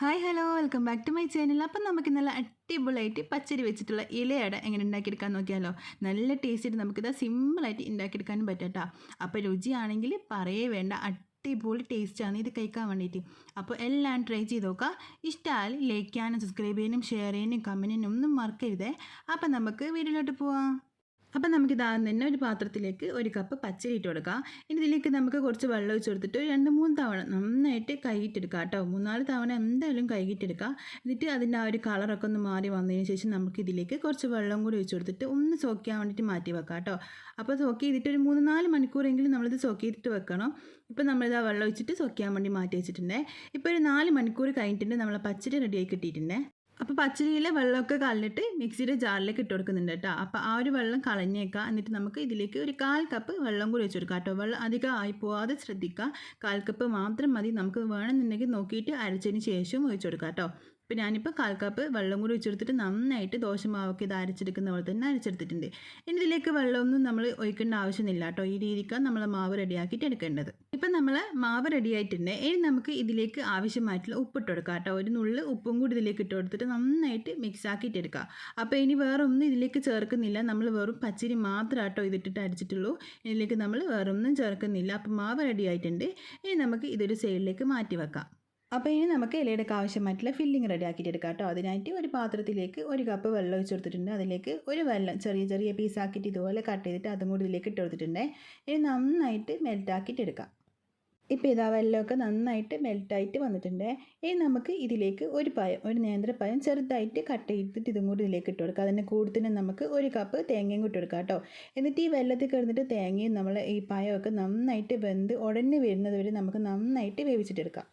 Hi hello welcome back to my channel അപ്പം നമുക്ക് നല്ല അടിപൊളിയായിട്ട് പച്ചരി വെച്ചിട്ടുള്ള ഇലയട എങ്ങനെ ഉണ്ടാക്കിയെടുക്കാൻ നോക്കിയാലോ? നല്ല ടേസ്റ്റിട്ട് നമുക്കിത് സിമ്പിളായിട്ട് ഉണ്ടാക്കിയെടുക്കാനും പറ്റട്ടോ. അപ്പോൾ രുചിയാണെങ്കിൽ പറയേ വേണ്ട അടിപൊളി ടേസ്റ്റാണ് ഇത് കഴിക്കാൻ വേണ്ടിയിട്ട്. അപ്പോൾ എല്ലാം ട്രൈ ചെയ്ത് നോക്കുക ഇഷ്ടമായാൽ ലൈക്ക് ചെയ്യാനും സബ്സ്ക്രൈബ് ചെയ്യാനും ഷെയർ ചെയ്യാനും കമന്റിനും ഒന്നും മറക്കരുതേ. അപ്പം നമുക്ക് വീഡിയോയിലോട്ട് പോവാം. അപ്പം നമുക്ക് ഇതാകുന്ന തന്നെ ഒരു പാത്രത്തിലേക്ക് ഒരു കപ്പ് പച്ചരി ഇട്ട് കൊടുക്കാം. ഇനി ഇതിലേക്ക് നമുക്ക് കുറച്ച് വെള്ളം ഒഴിച്ച് കൊടുത്തിട്ട് രണ്ട് മൂന്ന് തവണ നന്നായിട്ട് കൈകിട്ടെടുക്കാം കേട്ടോ. മൂന്നാൽ തവണ എന്തായാലും കൈകിട്ടെടുക്കുക എന്നിട്ട് അതിന്റെ ആ ഒരു കളറൊക്കെ ഒന്ന് മാറി വന്നതിന് ശേഷം നമുക്ക് ഇതിലേക്ക് കുറച്ച് വെള്ളം കൂടി ഒഴിച്ച് കൊടുത്തിട്ട് ഒന്ന് സോക്ക് ചെയ്യാൻ വേണ്ടിയിട്ട് മാറ്റി വെക്കാം കേട്ടോ. അപ്പോൾ സോക്ക് ചെയ്തിട്ട് ഒരു മൂന്ന് നാല് മണിക്കൂറെങ്കിലും നമ്മളിത് സോക്ക് ചെയ്തിട്ട് വെക്കണം. ഇപ്പോൾ നമ്മളിത് ആ വെള്ളം ഒഴിച്ചിട്ട് സോക്ക് ചെയ്യാൻ വേണ്ടി മാറ്റി വെച്ചിട്ടുണ്ട്. ഇപ്പോൾ ഒരു നാല് മണിക്കൂർ കഴിഞ്ഞിട്ടുണ്ട് നമ്മളെ പച്ചരി റെഡിയായി കിട്ടിയിട്ടുണ്ട്. അപ്പോൾ പച്ചരിയിലെ വെള്ളമൊക്കെ കളഞ്ഞിട്ട് മിക്സിയുടെ ജാറിലേക്ക് ഇട്ട് കൊടുക്കുന്നുണ്ട് കേട്ടോ. അപ്പോൾ ആ ഒരു വെള്ളം കളഞ്ഞേക്കുക. എന്നിട്ട് നമുക്ക് ഇതിലേക്ക് ഒരു കാൽ കപ്പ് വെള്ളം കൂടി വെച്ച് കൊടുക്കാം കേട്ടോ. വെള്ളം അധികം ആയി പോവാതെ ശ്രദ്ധിക്കുക. കാൽ കപ്പ് മാത്രം മതി. നമുക്ക് വേണമെന്നുണ്ടെങ്കിൽ നോക്കിയിട്ട് അരച്ചതിന് ശേഷം ഒഴിച്ചു കൊടുക്കാം കേട്ടോ. ഇപ്പോൾ ഞാനിപ്പോൾ കാൽ കപ്പ് വെള്ളം കൂടി ഒഴിച്ചെടുത്തിട്ട് നന്നായിട്ട് ദോശമാവൊക്കെ ഇത് അരച്ചെടുക്കുന്ന പോലെ തന്നെ അരച്ചെടുത്തിട്ടുണ്ട്. ഇനി ഇതിലേക്ക് വെള്ളമൊന്നും നമ്മൾ ഒഴിക്കേണ്ട ആവശ്യമില്ല കേട്ടോ. ഈ രീതിക്കാണ് നമ്മൾ മാവ് റെഡിയാക്കിയിട്ട് എടുക്കേണ്ടത്. ഇപ്പം നമ്മൾ മാവ് റെഡിയായിട്ടുണ്ട്. ഇനി നമുക്ക് ഇതിലേക്ക് ആവശ്യമായിട്ടുള്ള ഉപ്പിട്ട് കൊടുക്കാം കേട്ടോ. ഒരു നുള്ള് ഉപ്പും കൂടി ഇതിലേക്ക് ഇട്ട് കൊടുത്തിട്ട് നന്നായിട്ട് മിക്സ് ആക്കിയിട്ട് എടുക്കുക അപ്പോൾ ഇനി വേറെ ഒന്നും ഇതിലേക്ക് ചേർക്കുന്നില്ല. നമ്മൾ വെറും പച്ചരി മാത്രം കേട്ടോ ഇതിട്ടിട്ട് അരച്ചിട്ടുള്ളൂ. ഇതിലേക്ക് നമ്മൾ വേറൊന്നും ചേർക്കുന്നില്ല. അപ്പോൾ മാവ് റെഡി ആയിട്ടുണ്ട് ഇനി നമുക്ക് ഇതൊരു സൈഡിലേക്ക് മാറ്റി വെക്കാം. അപ്പോൾ ഇനി നമുക്ക് ഇലയുടെ ആവശ്യമായിട്ടുള്ള ഫില്ലിംഗ് റെഡി ആക്കിയിട്ട് എടുക്കാം കേട്ടോ. അതിനായിട്ട് ഒരു പാത്രത്തിലേക്ക് ഒരു കപ്പ് വെള്ളം ഒഴിച്ച് കൊടുത്തിട്ടുണ്ട്. അതിലേക്ക് ഒരു വെള്ളം ചെറിയ ചെറിയ പീസ് പീസാക്കിയിട്ട് ഇതുപോലെ കട്ട് ചെയ്തിട്ട് അതും കൂടി ഇതിലേക്ക് ഇട്ട് കൊടുത്തിട്ടുണ്ട്. ഇനി നന്നായിട്ട് മെൽറ്റാക്കിയിട്ട് എടുക്കാം. ഇപ്പോൾ ഇതാ വെള്ളമൊക്കെ നന്നായിട്ട് മെൽറ്റായിട്ട് വന്നിട്ടുണ്ട്. ഇനി നമുക്ക് ഇതിലേക്ക് ഒരു പഴം ഒരു നേന്ത്രപ്പഴം ചെറുതായിട്ട് കട്ട് ചെയ്തിട്ട് ഇതും കൂടി ഇതിലേക്ക് ഇട്ട് കൊടുക്കുക അതിന്റെ കൂടുതലും നമുക്ക് ഒരു കപ്പ് തേങ്ങയും കൂട്ടി കൊടുക്കാം കേട്ടോ. എന്നിട്ട് ഈ വെള്ളത്തിൽ കിടന്നിട്ട് തേങ്ങയും നമ്മൾ ഈ പഴമൊക്കെ നന്നായിട്ട് വെന്ത് ഉടനെ വരുന്നത് വരെ നമുക്ക് നന്നായിട്ട് വേവിച്ചിട്ടെടുക്കാം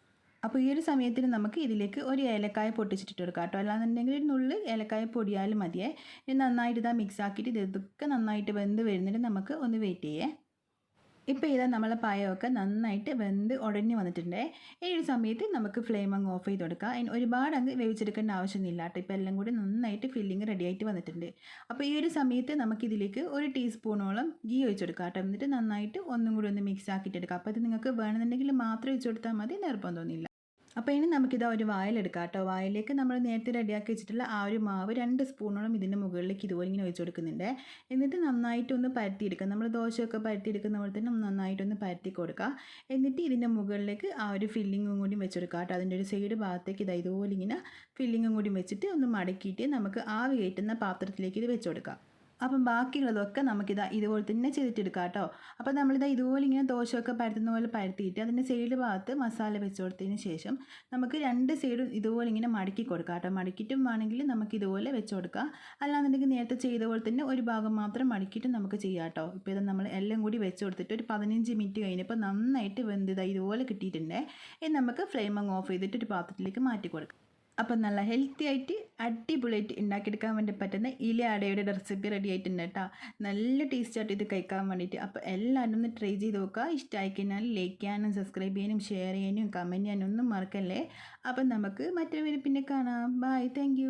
അപ്പോൾ ഈ ഒരു സമയത്തിന് നമുക്ക് ഇതിലേക്ക് ഒരു ഏലക്കായ പൊട്ടിച്ചിട്ട് എടുക്കാം കേട്ടോ അല്ലാന്നുണ്ടെങ്കിൽ ഒരു നുള്ളിൽ ഏലക്കായ പൊടിയാലും മതിയേ. ഇത് നന്നായിട്ട് ഇതാ മിക്സ് ആക്കിയിട്ട് ഇതൊക്കെ നന്നായിട്ട് വെന്ത് വരുന്നിട്ട് നമുക്ക് ഒന്ന് വെയിറ്റ് ചെയ്യേ. ഇപ്പോൾ ഇതാ നമ്മളെ പായമൊക്കെ നന്നായിട്ട് വെന്ത് ഉടഞ്ഞു വന്നിട്ടുണ്ട്. ഈ ഒരു സമയത്ത് നമുക്ക് ഫ്ലെയിം അങ്ങ് ഓഫ് ചെയ്ത് കൊടുക്കാം ഒരുപാട് അങ്ങ് വേവിച്ചെടുക്കേണ്ട ആവശ്യമൊന്നുമില്ല കേട്ടോ ഇപ്പോൾ എല്ലാം കൂടി നന്നായിട്ട് ഫില്ലിങ് റെഡി ആയിട്ട് വന്നിട്ടുണ്ട്. അപ്പോൾ ഈ ഒരു സമയത്ത് നമുക്കിതിലേക്ക് ഒരു ടീസ്പൂണോളം ഗീ ഒഴിച്ച് കൊടുക്കാം കേട്ടോ എന്നിട്ട് നന്നായിട്ട് ഒന്നും കൂടി ഒന്ന് മിക്സ് ആക്കിയിട്ട് എടുക്കാം അപ്പോൾ ഇത് നിങ്ങൾക്ക് വേണമെന്നുണ്ടെങ്കിൽ മാത്രം ഒഴിച്ചു കൊടുത്താൽ മതി. നിർബന്ധമൊന്നുമില്ല. അപ്പോൾ ഇനി നമുക്കിത് ഒരു വായിലെടുക്കാം കേട്ടോ വായിലേക്ക് നമ്മൾ നേരത്തെ റെഡിയാക്കി വെച്ചിട്ടുള്ള ആ ഒരു മാവ് രണ്ട് സ്പൂണോളം ഇതിന്റെ മുകളിലേക്ക് ഇതുപോലെ ഇങ്ങനെ ഒഴിച്ചു കൊടുക്കുന്നുണ്ട്. എന്നിട്ട് നന്നായിട്ടൊന്ന് പരത്തിയെടുക്കുക നമ്മൾ ദോശയൊക്കെ പരത്തിയെടുക്കുന്ന പോലെ തന്നെ നന്നായിട്ടൊന്ന് പരത്തി കൊടുക്കുക എന്നിട്ട് ഇതിന്റെ മുകളിലേക്ക് ആ ഒരു ഫില്ലിങ്ങും കൂടി വെച്ച് കൊടുക്കുക കേട്ടോ. അതിന്റെ ഒരു സൈഡ് ഭാഗത്തേക്ക് ഇതാ ഇതുപോലെ ഇങ്ങനെ ഫില്ലിങ്ങും കൂടി വെച്ചിട്ട് ഒന്ന് മടക്കിയിട്ട് നമുക്ക് ആ കയറ്റുന്ന പാത്രത്തിലേക്ക് ഇത് വെച്ച് കൊടുക്കാം. അപ്പം ബാക്കിയുള്ളതൊക്കെ നമുക്കിതാ ഇതുപോലെ തന്നെ ചെയ്തിട്ടെടുക്കാം കേട്ടോ അപ്പോൾ നമ്മളിതാ ഇതുപോലെ ഇങ്ങനെ ദോശയൊക്കെ പരത്തുന്ന പോലെ പരത്തിയിട്ട് അതിന്റെ സൈഡ് ഭാഗത്ത് മസാല വെച്ച് കൊടുത്തതിന് ശേഷം നമുക്ക് രണ്ട് സൈഡും ഇതുപോലെ ഇങ്ങനെ മടക്കി കൊടുക്കാം കേട്ടോ മടക്കിയിട്ടും വേണമെങ്കിൽ നമുക്ക് ഇതുപോലെ വെച്ച് കൊടുക്കാം അല്ലാന്നുണ്ടെങ്കിൽ നേരത്തെ ചെയ്ത പോലെ തന്നെ ഒരു ഭാഗം മാത്രം മടക്കിയിട്ട് നമുക്ക് ചെയ്യാം കേട്ടോ ഇപ്പോൾ ഇത് നമ്മൾ എല്ലാം കൂടി വെച്ച് കൊടുത്തിട്ട് ഒരു പതിനഞ്ച് മിനിറ്റ് കഴിഞ്ഞപ്പോൾ നന്നായിട്ട് വെന്തത് ഇതുപോലെ കിട്ടിയിട്ടുണ്ടേ. ഇനി നമുക്ക് ഫ്ലെയിം അങ്ങ് ഓഫ് ചെയ്തിട്ട് ഒരു പാത്രത്തിലേക്ക് മാറ്റി കൊടുക്കാം. അപ്പം നല്ല ഹെൽത്തി ആയിട്ട് അടിപൊളിയായിട്ട് ഉണ്ടാക്കിയെടുക്കാൻ വേണ്ടി പറ്റുന്ന ഇല അടയുടെ റെസിപ്പി റെഡി ആയിട്ടുണ്ട് കേട്ടോ. നല്ല ടേസ്റ്റ് ആയിട്ട് ഇത് കഴിക്കാൻ വേണ്ടിയിട്ട്. അപ്പോൾ എല്ലാവരും ഒന്ന് ട്രൈ ചെയ്ത് നോക്കുക. ഇഷ്ടമായി കഴിഞ്ഞാൽ ലൈക്ക് ചെയ്യാനും സബ്സ്ക്രൈബ് ചെയ്യാനും ഷെയർ ചെയ്യാനും കമന്റ് ചെയ്യാനും ഒന്നും മറക്കല്ലേ? അപ്പം നമുക്ക് മറ്റൊരു പിന്നെ കാണാം. Bye thank